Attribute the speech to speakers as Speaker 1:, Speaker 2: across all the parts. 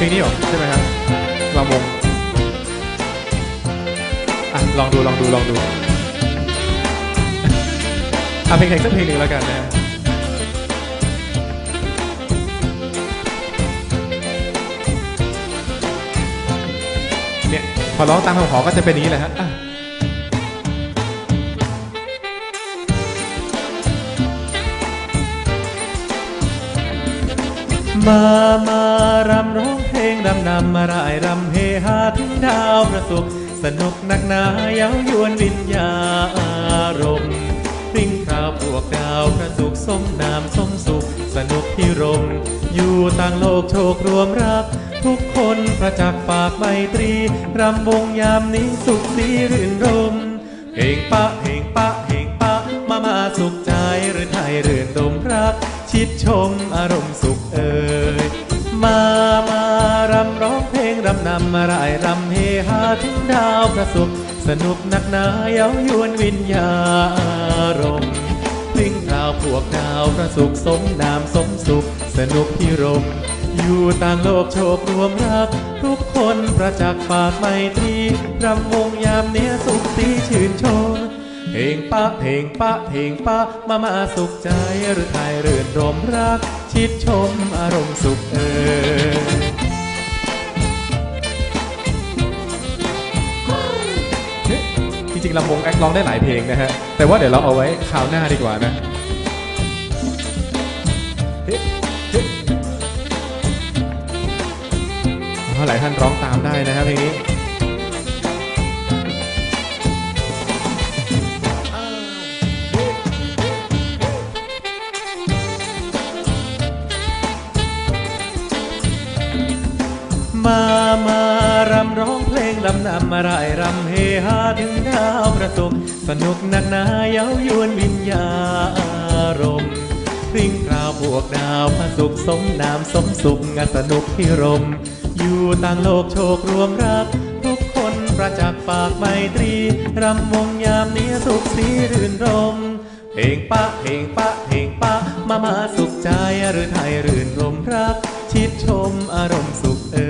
Speaker 1: เพลงนี้เหรอใช่ไหมครับลำวงอะลองดูลองดูลองดูอะเพลงใครสักเพลงหนึ่งแล้วกันนะเนี่ยพอร้องตามคำขอก็จะเป็นนี้แหละฮะอะมามาำนำมาร่ายรำเฮฮาถึงดาวประสุขสนุกนักหนาเย้ายวนวิญญาอารมณ์ริ่งคราวพวกดาวประสุขสมนามสมสุข สนุกพิรม อยู่ต่างโลกโชครวมรัก ทุกคนประจักษ์ฝากไมตรี รำวงยามนี้สุขสีรื่นรมเพลงปะเพลงปะเพลงปะมามาสุขใจหรือไทยเรื่นรมรัก ชิดชมอารมณ์สุขเอ่ยมาำนำมาร่ายรำเฮฮาถึงดาวประสุขสนุกนักหนาเย้ายวนวิญญาอารมณ์พลิ้งคราวพวกดาวประสุขสมนามสมสุข สนุกพิรม อยู่ต่างโลกโชครวมรัก ทุกคนประจักษ์ฝากไมตรีรำวงยามเนี้ยสุขสีชื่นชมเพลงปะเพลงปะเพลงปะมามาสุขใจหรือไทยเรื่นรมรัก ชิดชมอารมณ์สุขเอ่ย จริงๆลำวงแอคร้องได้หลายเพลงนะฮะ แต่ว่าเดี๋ยวเราเอาไว้คราวหน้าดีกว่านะเฮ้ยเฮ้ยอ๋อหลายท่านร้องตามได้นะครับเพลงนี้มา มารำร้อง ลำนำมาร่ายรำเฮฮาถึงดาวประสุขสนุกนักหนาเย้ายวนวิญญาอารมณ์พริ้งคราวพวกดาวพระสุขสมนามสมสุขงานสนุกพิรม อยู่ต่างโลกโชครวมรัก ทุกคนประจักษ์ฝากไมตรี รำวงยามนี้สุขสีรื่นรมเพลงปะเพลงปะเพลงปะมามาสุขใจหรือไทยรื่นรมรัก ชิดชมอารมณ์สุขเอ่ย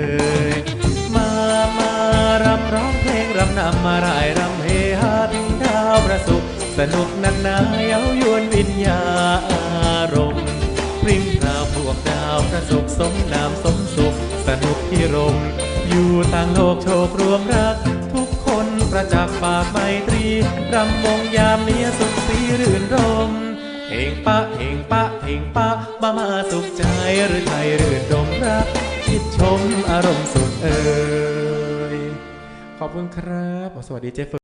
Speaker 1: ำมาร่ายรำเฮฮาถึงดาวประสุขสนุกนักหนาเย้ายวนวิญญาอารมณ์พริ้งคราวพวกดาวประสุขสมนามสมสุข สนุกพิรม อยู่ต่างโลกโชครวมรัก ทุกคนประจักษ์ฝากไมตรีรำวงยามเนี้สุขสีรื่นรมเพลงปะเพลงปะเพลงปะมามาสุขใจหรือไทยรื่นรมรักชิดชมอารมณ์สุขเอ่ย ขอบคุณครับ สวัสดีเจฟเฟอร์